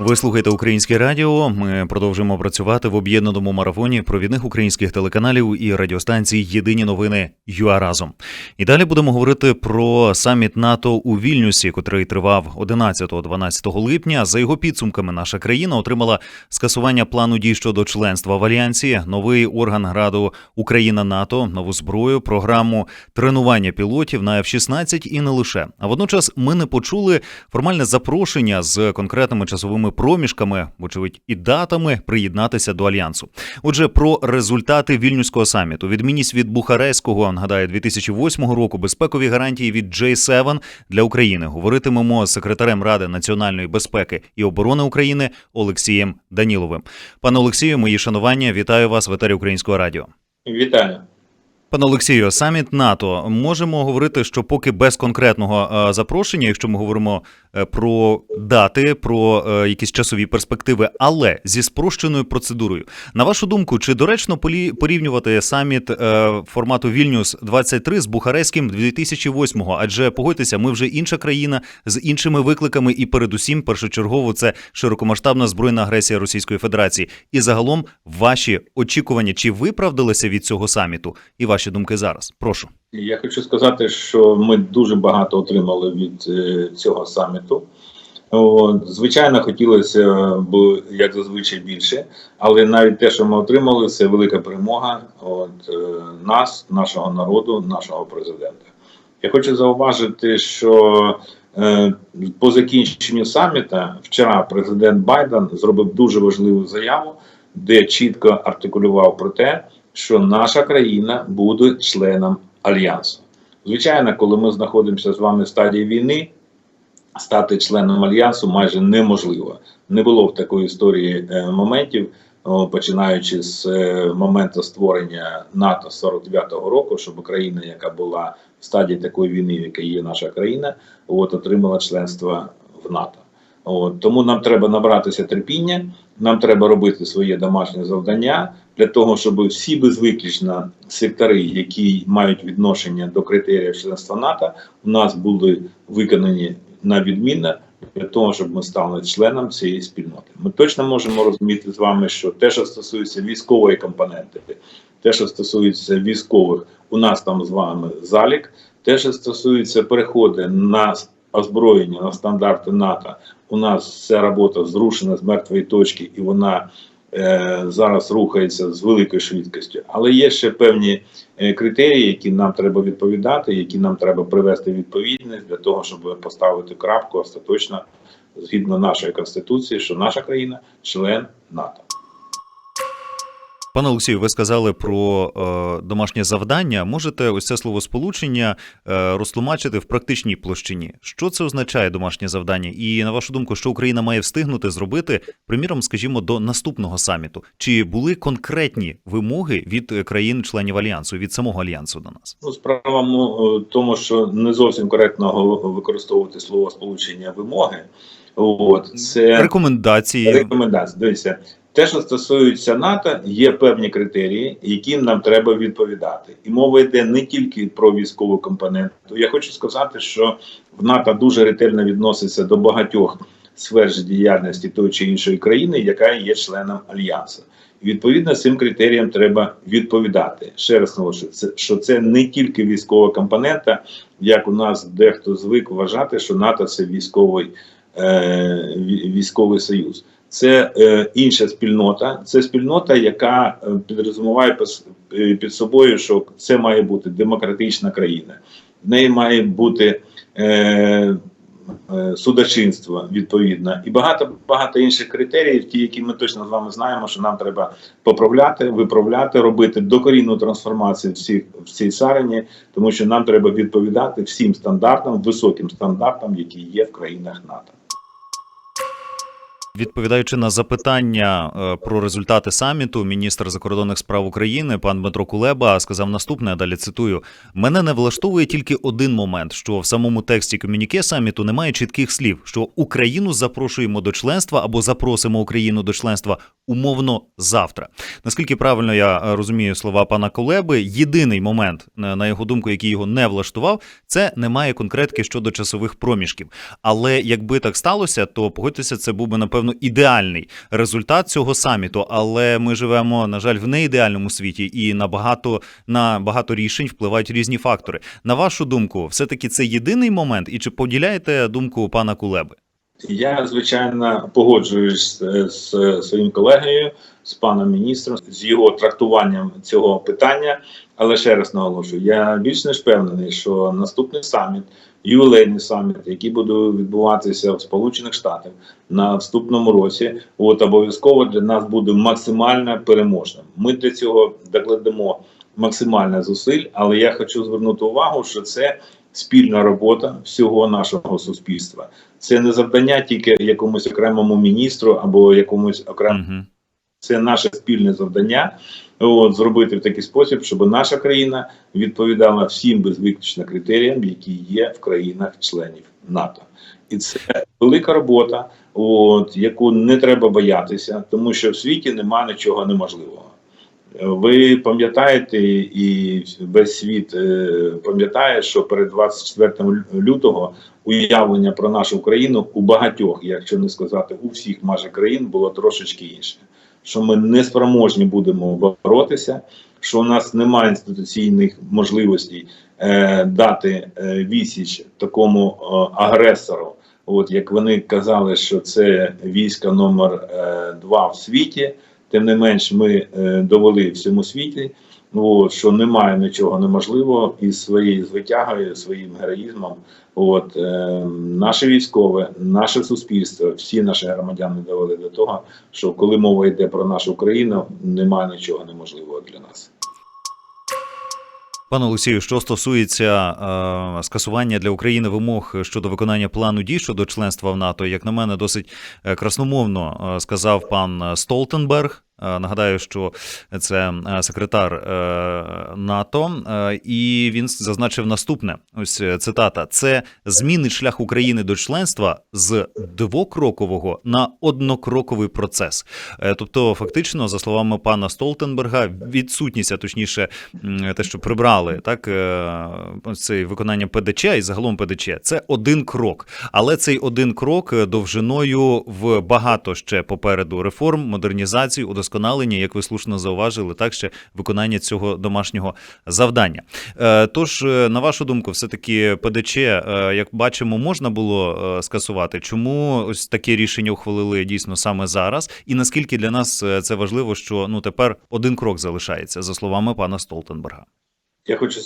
Ви слухаєте українське радіо. Ми продовжуємо працювати в об'єднаному марафоні провідних українських телеканалів і радіостанцій Єдині новини ЮА разом. І далі будемо говорити про саміт НАТО у Вільнюсі, котрий тривав 11-12 липня. За його підсумками, наша країна отримала скасування плану дій щодо членства в альянсі, новий орган Раду Україна НАТО, нову зброю, програму тренування пілотів на F-16 і не лише. А водночас ми не почули формальне запрошення з конкретними часовими проміжками, вочевидь, і датами приєднатися до альянсу. Отже, про результати вільнюського саміту, відмінність від Бухарестського, нагадаю, 2008 року, безпекові гарантії від J7 для України. Говоритимемо з секретарем Ради національної безпеки і оборони України Олексієм Даніловим. Пане Олексію, мої шанування, вітаю вас в етері Українського радіо. Вітаю. Пане Олексію, саміт НАТО можемо говорити, що поки без конкретного е, запрошення, якщо ми говоримо е, про дати, про е, якісь часові перспективи, але зі спрощеною процедурою. На вашу думку, чи доречно порівнювати саміт формату Вільнюс 23 з Бухарестським 2008-го? Адже погодьтеся, ми вже інша країна з іншими викликами, і передусім першочергово це широкомасштабна збройна агресія Російської Федерації. І загалом ваші очікування чи виправдалися від цього саміту? І ваші думки зараз. Прошу. Я хочу сказати, що ми дуже багато отримали від е, цього саміту. Звичайно, хотілося б як зазвичай більше, але навіть те, що ми отримали, це велика перемога от, е, нас, нашого народу, нашого президента. Я хочу зауважити, що е, по закінченню саміта вчора президент Байден зробив дуже важливу заяву, де чітко артикулював про те, що наша країна буде членом альянсу. Звичайно, коли ми знаходимося з вами в стадії війни, стати членом альянсу майже неможливо. Не було в такої історії е, моментів, починаючи з е, моменту створення НАТО 49-го року, щоб країна, яка була в стадії такої війни, якій є наша країна, от отримала членство в НАТО. От, тому нам треба набратися терпіння, нам треба робити своє домашнє завдання для того, щоб всі безвиключно сектори, які мають відношення до критеріїв членства НАТО, у нас були виконані на відмінно для того, щоб ми стали членом цієї спільноти. Ми точно можемо розуміти з вами, що те, що стосується військової компоненти, те, що стосується військових, у нас там з вами залік, те, що стосується переходу на озброєння на стандарти НАТО, у нас ця робота зрушена з мертвої точки, і вона зараз рухається з великою швидкістю. Але є ще певні е, критерії, які нам треба відповідати, які нам треба привести відповідність для того, щоб поставити крапку остаточно згідно нашої конституції, що наша країна член НАТО. Пане Олексію, ви сказали про е, домашнє завдання. Можете ось це словосполучення е, розтлумачити в практичній площині. Що це означає домашнє завдання? І на вашу думку, що Україна має встигнути зробити, приміром, скажімо, до наступного саміту? Чи були конкретні вимоги від е, країн-членів альянсу, від самого альянсу до нас? Ну, справа в тому, що не зовсім коректно використовувати слово сполучення вимоги. От це Рекомендації рекомендації. Дивіться, те, що стосується НАТО, є певні критерії, яким нам треба відповідати. І мова йде не тільки про військову компоненту. Я хочу сказати, що в НАТО дуже ретельно відноситься до багатьох сфер діяльності тої чи іншої країни, яка є членом альянсу. Відповідно цим критеріям треба відповідати. Ще раз наголошую, що це не тільки військова компонента, як у нас дехто звик вважати, що НАТО це військовий, е, військовий союз. Це е, інша спільнота, це спільнота, яка е, підрозуміває е, під собою, що це має бути демократична країна. В неї має бути е, е, судочинство відповідно, і багато багато інших критеріїв, ті, які ми точно з вами знаємо, що нам треба поправляти, виправляти, робити докорінну трансформацію всіх в цій царині, тому що нам треба відповідати всім стандартам, високим стандартам, які є в країнах НАТО. Відповідаючи на запитання е, про результати саміту, міністр закордонних справ України пан Дмитро Кулеба сказав наступне. Далі цитую: мене не влаштовує тільки один момент: що в самому тексті комюніке саміту немає чітких слів, що Україну запрошуємо до членства або запросимо Україну до членства умовно завтра. Наскільки правильно я е, розумію слова пана Кулеби, єдиний момент, на на його думку, який його не влаштував, це немає конкретики щодо часових проміжків. Але якби так сталося, то погодьтеся, це був би напевно напевно ідеальний результат цього саміту, але ми живемо, на жаль, в неідеальному світі, і на багато на багато рішень впливають різні фактори. На вашу думку, все таки це єдиний момент, і чи поділяєте думку пана Кулеби? Я звичайно погоджуюсь з, з своїм колегою, з паном міністром, з його трактуванням цього питання. Але ще раз наголошую, я більш ніж впевнений, що наступний саміт, ювілейний саміт, який буде відбуватися в Сполучених Штатах на вступному році, от обов'язково для нас буде максимально переможним. Ми для цього докладемо максимально зусиль, але я хочу звернути увагу, що це спільна робота всього нашого суспільства. Це не завдання тільки якомусь окремому міністру або якомусь окремому. Це наше спільне завдання. От зробити в такий спосіб, щоб наша країна відповідала всім без виключення критеріям, які є в країнах-членів НАТО, і це велика робота, от яку не треба боятися, тому що в світі немає нічого неможливого. Ви пам'ятаєте, і весь світ е, пам'ятає, що перед 24 лютого уявлення про нашу країну у багатьох, якщо не сказати у всіх майже країн, було трошечки інше. Що ми не спроможні будемо боротися, що у нас немає інституційних можливостей е, дати е, вісіч такому е, агресору. От як вони казали, що це війська номер е, два в світі. Тим не менш, ми е, довели всьому світі, от, що немає нічого неможливого і своєю звитягою, своїм героїзмом. От е, наше військове, наше суспільство, всі наші громадяни довели до того, що коли мова йде про нашу країну, немає нічого неможливого для нас. Пане Олексію, що стосується е, скасування для України вимог щодо виконання плану дій щодо членства в НАТО, як на мене, досить е, красномовно е, сказав пан Столтенберг. Нагадаю, що це е, секретар е, НАТО, е, і він зазначив наступне: ось цитата: це зміни шлях України до членства з двокрокового на однокроковий процес. Тобто, фактично, за словами пана Столтенберга, відсутність, а точніше, те, що прибрали так це виконання ПДЧ і загалом ПДЧ, це один крок. Але цей один крок довжиною в багато ще попереду реформ, модернізації, удосконалення, як ви слушно зауважили, так ще виконання цього домашнього завдання. Е, Тож, е, на вашу думку, все таки ПДЧ, е, як бачимо, можна було скасувати. Чому ось таке рішення ухвалили дійсно саме зараз? І наскільки для нас це важливо, що ну тепер один крок залишається за словами пана Столтенберга? Я хочу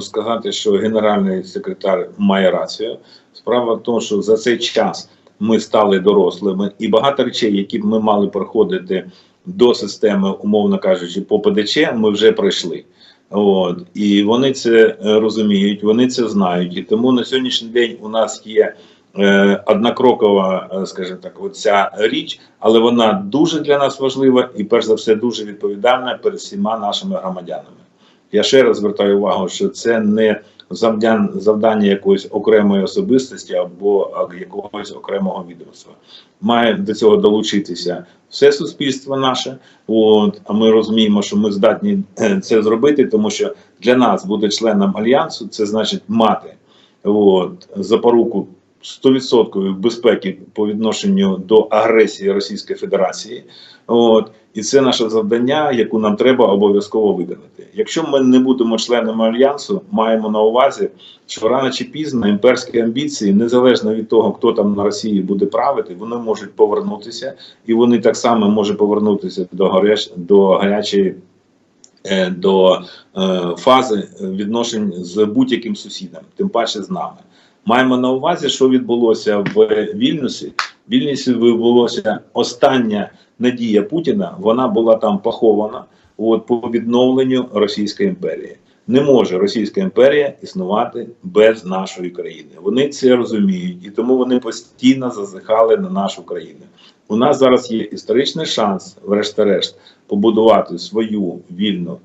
сказати, що генеральний секретар має рацію. Справа в тому, що за цей час ми стали дорослими, і багато речей, які ми мали проходити до системи, умовно кажучи, по ПДЧ, ми вже пройшли. От і вони це е, розуміють, вони це знають. І тому на сьогоднішній день у нас є е, однокрокова, е, скажімо так, оця річ, але вона дуже для нас важлива і, перш за все, дуже відповідальна перед всіма нашими громадянами. Я ще раз звертаю увагу, що це не завдання, завдання якоїсь окремої особистості або якогось окремого відомства. Має до цього долучитися все суспільство наше. От, а ми розуміємо, що ми здатні е, це зробити, тому що для нас бути членом альянсу, це значить мати от, запоруку 100% безпеки по відношенню до агресії Російської Федерації. От і це наше завдання, яку нам треба обов'язково виконати. Якщо ми не будемо членами альянсу, маємо на увазі, що рано чи пізно імперські амбіції, незалежно від того, хто там на Росії буде правити, вони можуть повернутися, і вони так само можуть повернутися до гаряч до гарячої. е, До е, фази відношень з будь-яким сусідом, тим паче з нами, маємо на увазі, що відбулося в Вільнюсі. В Вільнюсі відбулося остання надія Путіна, вона була там похована от, по відновленню Російської імперії. Не може Російська імперія існувати без нашої країни. Вони це розуміють, і тому вони постійно зазихали на нашу країну. У нас зараз є історичний шанс, врешті-решт, побудувати свою вільну,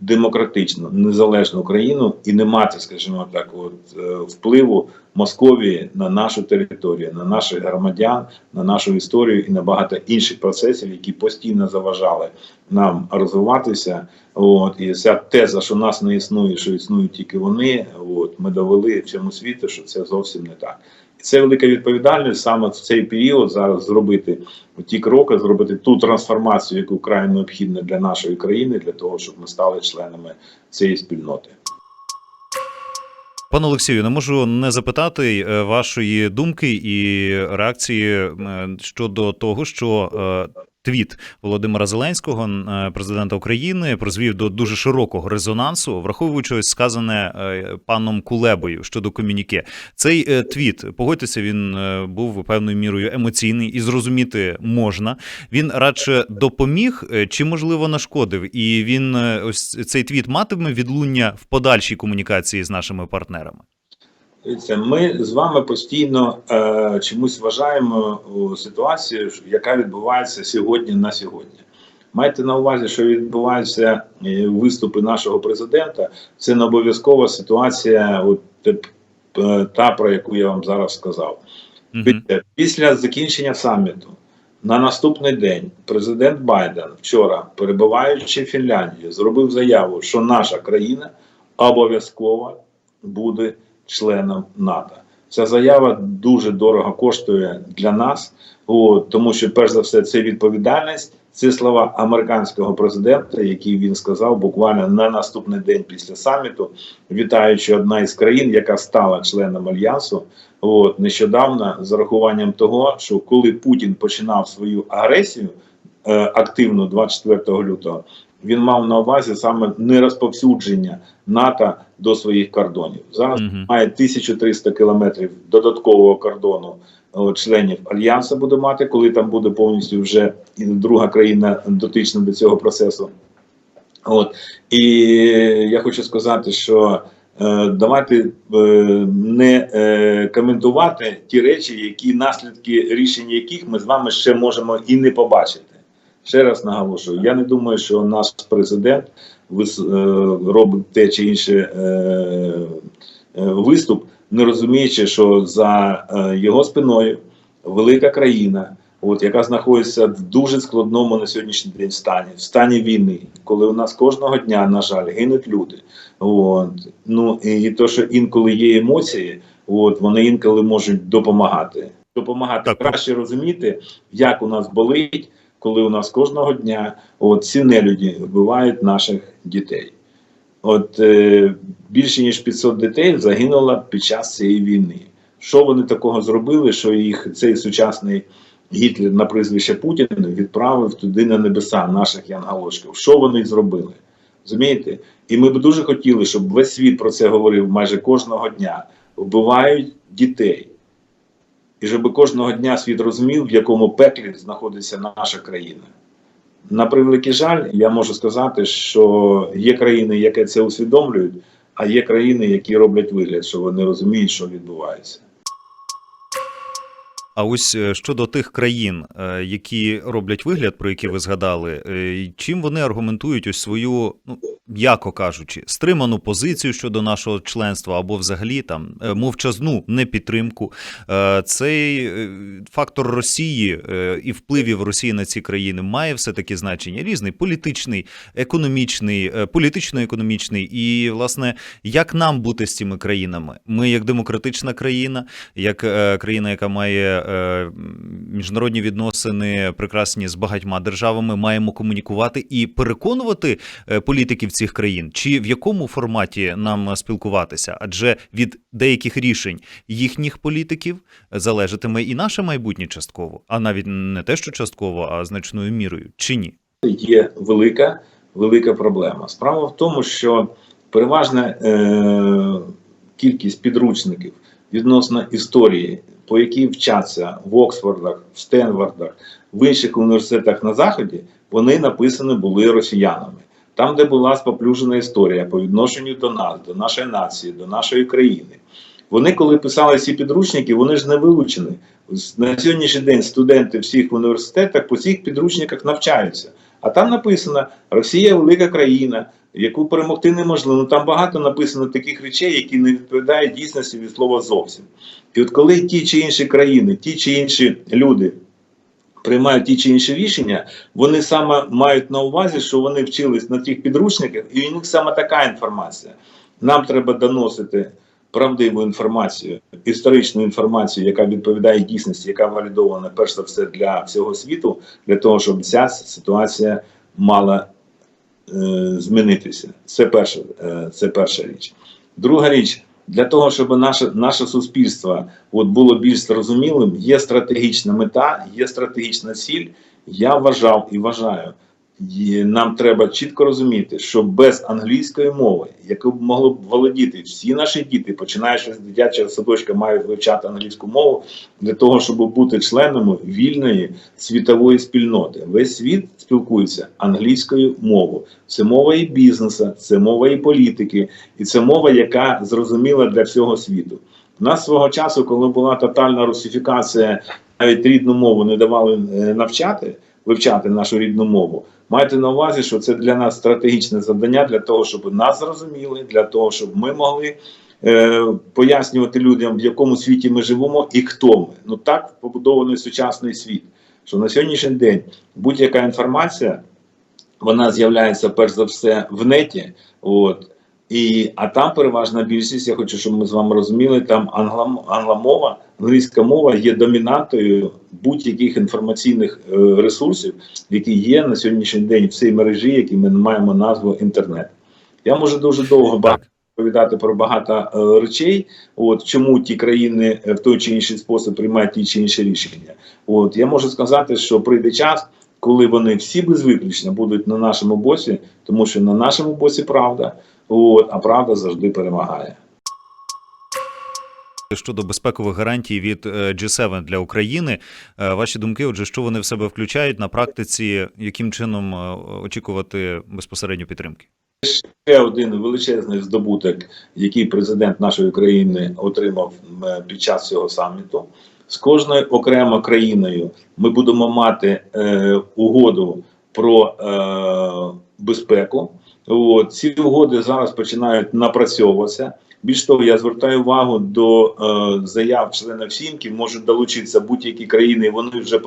демократичну, незалежну країну і не мати, скажімо так, от е, впливу Московії на нашу територію, на наших громадян, на нашу історію і на багато інших процесів, які постійно заважали нам розвиватися. От і ця теза, що нас не існує, що існують тільки вони. От ми довели всьому світу, що це зовсім не так. Це велика відповідальність саме в цей період зараз зробити ті кроки, зробити ту трансформацію, яку вкрай необхідна для нашої країни, для того, щоб ми стали членами цієї спільноти. Пане Олексію, не можу не запитати е, вашої думки і реакції е, щодо того, що е, твіт Володимира Зеленського, е, президента України, призвів до дуже широкого резонансу, враховуючи ось сказане е, паном Кулебою щодо комюніке. Цей е, твіт, погодьтеся, він був певною мірою емоційний і зрозуміти можна. Він радше допоміг чи можливо нашкодив, і він ось цей твіт матиме відлуння в подальшій комунікації з нашими партнерами. Дивіться, ми з вами постійно е, чомусь вважаємо ситуацію, яка відбувається сьогодні на сьогодні. Майте на увазі, що відбуваються е, виступи нашого президента. Це не обов'язкова ситуація, от, е, та про яку я вам зараз сказав. Мгм. Після закінчення саміту на наступний день президент Байден вчора, перебуваючи в Фінляндії, зробив заяву, що наша країна обов'язково буде членом НАТО. Ця заява дуже дорого коштує для нас, от, тому що, перш за все, це відповідальність. Це слова американського президента, які він сказав буквально на наступний день після саміту, вітаючи одна із країн, яка стала членом альянсу. От нещодавно з урахуванням того, що коли Путін починав свою агресію е, активну 24 лютого, він мав на увазі саме нерозповсюдження НАТО до своїх кордонів. Зараз Мгм. має 1300 кілометрів додаткового кордону членів альянсу буде мати, коли там буде повністю вже друга країна дотична до цього процесу. От і я хочу сказати, що е, давайте е, не е, коментувати ті речі, які наслідки рішення яких ми з вами ще можемо і не побачити. Ще раз наголошую, я не думаю, що наш президент е, робить те чи інше е, е, виступ, не розуміючи, що за його спиною велика країна, от, яка знаходиться в дуже складному на сьогоднішній день стані, в стані війни, коли у нас кожного дня, на жаль, гинуть люди. От, ну і то, що інколи є емоції, от, вони інколи можуть допомагати. Допомагати Так. краще розуміти, як у нас болить, коли у нас кожного дня от, ці нелюді вбивають наших дітей. От е, більше ніж 500 дітей загинуло під час цієї війни. Що вони такого зробили, що їх цей сучасний Гітлер на прізвище Путін відправив туди на небеса наших янголошків? Що вони зробили? Розумієте? І ми б дуже хотіли, щоб весь світ про це говорив майже кожного дня. Вбивають дітей. І щоб кожного дня світ розумів, в якому пеклі знаходиться наша країна. На превеликий жаль, я можу сказати, що є країни, які це усвідомлюють, а є країни, які роблять вигляд, що вони розуміють, що відбувається. А ось е, щодо тих країн, е, які роблять вигляд, про які ви згадали, е, чим вони аргументують ось свою, ну м'яко кажучи, стриману позицію щодо нашого членства або взагалі там мовчазну непідтримку. Цей фактор Росії і впливів Росії на ці країни має все таки значення різний політичний, економічний, політично-економічний, і власне як нам бути з цими країнами? Ми як демократична країна, як країна, яка має міжнародні відносини прекрасні з багатьма державами, маємо комунікувати і переконувати е, політиків цих країн, чи в якому форматі нам спілкуватися? Адже від деяких рішень їхніх політиків залежатиме і наше майбутнє частково, а навіть не те, що частково, а значною мірою, чи ні? Є велика, велика проблема. Справа в тому, що переважна е, кількість підручників відносно історії, по якій вчаться в Оксфордах, в Стенвардах, в інших університетах на Заході, вони написані були росіянами. Там, де була споплюжена історія по відношенню до нас, до нашої нації, до нашої країни. Вони, коли писали ці підручники, вони ж не вилучені. На сьогоднішній день студенти всіх університетах по цих підручниках навчаються. А там написано: Росія велика країна, яку перемогти неможливо. Ну там багато написано таких речей, які не відповідають дійсності від слова зовсім. І от коли ті чи інші країни, ті чи інші люди приймають ті чи інші рішення, вони саме мають на увазі, що вони вчились на тих підручниках, і у них саме така інформація. Нам треба доносити правдиву інформацію, історичну інформацію, яка відповідає дійсності, яка валідована перш за все для всього світу, для того, щоб ця ситуація мала е, змінитися. Це перша, е, це перша річ. Друга річ. Для того, щоб наше, наше суспільство от, було більш зрозумілим, є стратегічна мета, є стратегічна ціль. Я вважав і вважаю, нам треба чітко розуміти, що без англійської мови, яку б могло б володіти всі наші діти, починаючи з дитячого садочка, мають вивчати англійську мову для того, щоб бути членами вільної світової спільноти. Весь світ спілкується англійською мовою. Це мова і бізнесу, це мова і політики, і це мова, яка зрозуміла для всього світу. У нас свого часу, коли була тотальна русифікація, навіть рідну мову не давали е, навчати, вивчати нашу рідну мову. Майте на увазі, що це для нас стратегічне завдання для того, щоб нас зрозуміли, для того, щоб ми могли е, пояснювати людям, в якому світі ми живемо і хто ми. Ну так побудований сучасний світ. Що на сьогоднішній день будь-яка інформація вона з'являється перш за все в неті. От, і, а там переважна більшість, я хочу, щоб ми з вами розуміли, там англомова, англійська мова є домінантою будь-яких інформаційних е, ресурсів, які є на сьогоднішній день в цій мережі, які ми маємо назву інтернет. Я можу дуже довго багато розповідати про багато е, речей, от чому ті країни е, в той чи інший спосіб приймають ті чи інші рішення. От я можу сказати, що прийде час, коли вони всі без виключення будуть на нашому боці, тому що на нашому боці правда, от, а правда завжди перемагає. Щодо безпекових гарантій від е, G7 для України, Е, ваші думки, отже, що вони в себе включають на практиці, яким чином е, очікувати безпосередньо підтримки? Ще один величезний здобуток, який президент нашої країни отримав під час цього саміту. З кожною окремо країною ми будемо мати е, угоду про е, безпеку. От, ці угоди зараз починають напрацьовуватися. Більш того, я звертаю увагу до е, заяв членів сімки, можуть долучитися будь-які країни, вони вже е,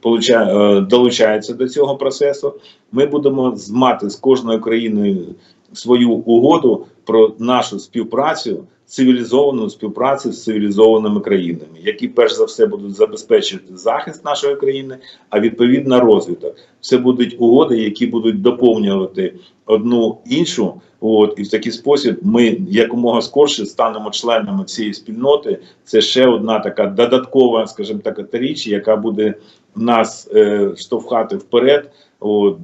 получа, е, долучаються до цього процесу. Ми будемо мати з кожною країною свою угоду про нашу співпрацю, цивілізовану співпрацю з цивілізованими країнами, які перш за все будуть забезпечувати захист нашої країни, а відповідно розвиток. Це будуть угоди, які будуть доповнювати одну іншу. От і в такий спосіб ми якомога скорше станемо членами цієї спільноти. Це ще одна така додаткова, скажімо так, річ, яка буде нас е, штовхати вперед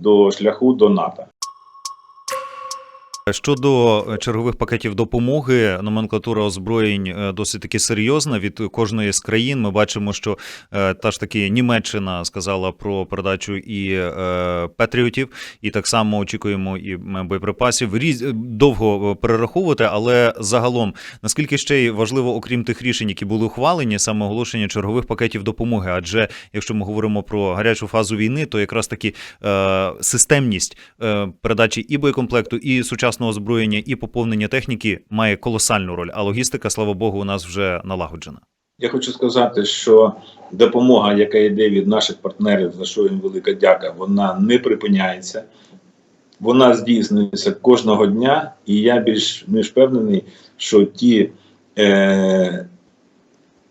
до шляху до НАТО. Щодо е, чергових пакетів допомоги, номенклатура озброєнь е, досить таки серйозна від кожної з країн. Ми бачимо, що е, та ж таки Німеччина сказала про передачу і патріотів, і так само очікуємо і боєприпасів. Різ довго перераховувати, але загалом наскільки ще й важливо, окрім тих рішень, які були ухвалені, саме оголошення чергових пакетів допомоги. Адже якщо ми говоримо про гарячу фазу війни, то якраз таки системність передачі і боєкомплекту, і сучасного озброєння, і поповнення техніки має колосальну роль. А логістика, слава Богу, у нас вже налагоджена. Я хочу сказати, що допомога, яка йде від наших партнерів, за що їм велика дяка, вона не припиняється. Вона здійснюється кожного дня, і я більш ніж впевнений, що ті е,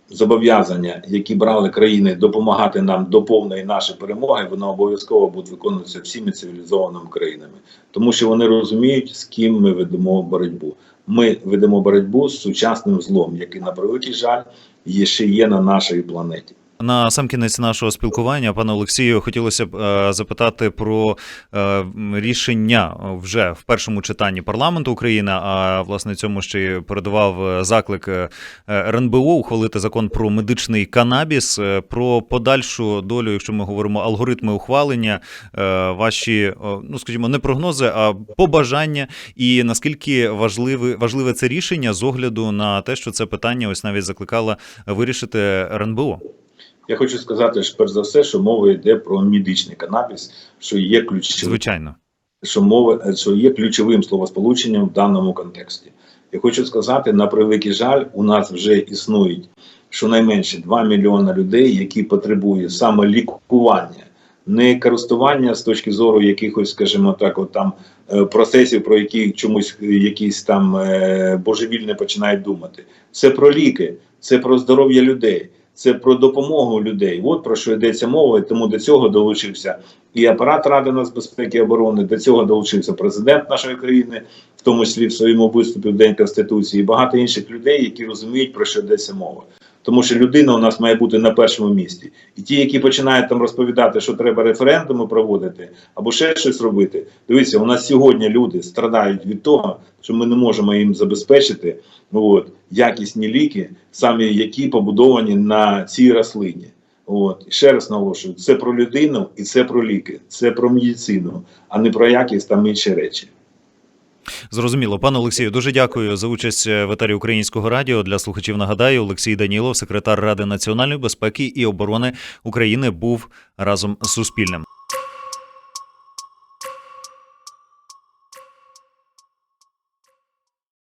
зобов'язання, які брали країни допомагати нам до повної нашої перемоги, воно обов'язково буде виконуватися всіми цивілізованими країнами, тому що вони розуміють, з ким ми ведемо боротьбу. Ми ведемо боротьбу з сучасним злом, який на превеликий жаль є ще є на нашій планеті. На сам кінець нашого спілкування, пане Олексію, хотілося б е, запитати про е, рішення вже в першому читанні парламенту України. А власне цьому ще передавав е, заклик е, РНБО ухвалити закон про медичний канабіс, е, про подальшу долю, якщо ми говоримо алгоритми ухвалення, е, ваші ну скажімо, не прогнози, а побажання, і наскільки важливе важливе це рішення з огляду на те, що це питання ось навіть закликала вирішити РНБО. Я хочу сказати, що перш за все, що мова йде про медичний канабіс, що є ключовим, Звичайно. що мова що є ключовим словосполученням в даному контексті. Я хочу сказати, на превеликий жаль, у нас вже існують щонайменше 2 мільйони людей, які потребують саме лікування не користування з точки зору якихось, скажімо так, от там е, процесів, про які чомусь е, якісь там е, божевільне починають думати. Це про ліки, це про здоров'я людей, це про допомогу людей. От про що йдеться мова, і тому до цього долучився і апарат Ради нацбезпеки і оборони, до цього долучився президент нашої країни, в тому числі в своєму виступі в День Конституції, і багато інших людей, які розуміють, про що йдеться мова. Тому що людина у нас має бути на першому місці. І ті, які починають там розповідати, що треба референдуми проводити або ще щось робити. Дивіться, у нас сьогодні люди страдають від того, що ми не можемо їм забезпечити от, якісні ліки, самі які побудовані на цій рослині. От ще раз наголошую, це про людину і це про ліки, це про медицину, а не про якісь там інші речі. Зрозуміло, пане Олексію, дуже дякую за участь в етері українського радіо. Для слухачів нагадаю, Олексій Данілов, секретар Ради національної безпеки і оборони України, був разом з Суспільним.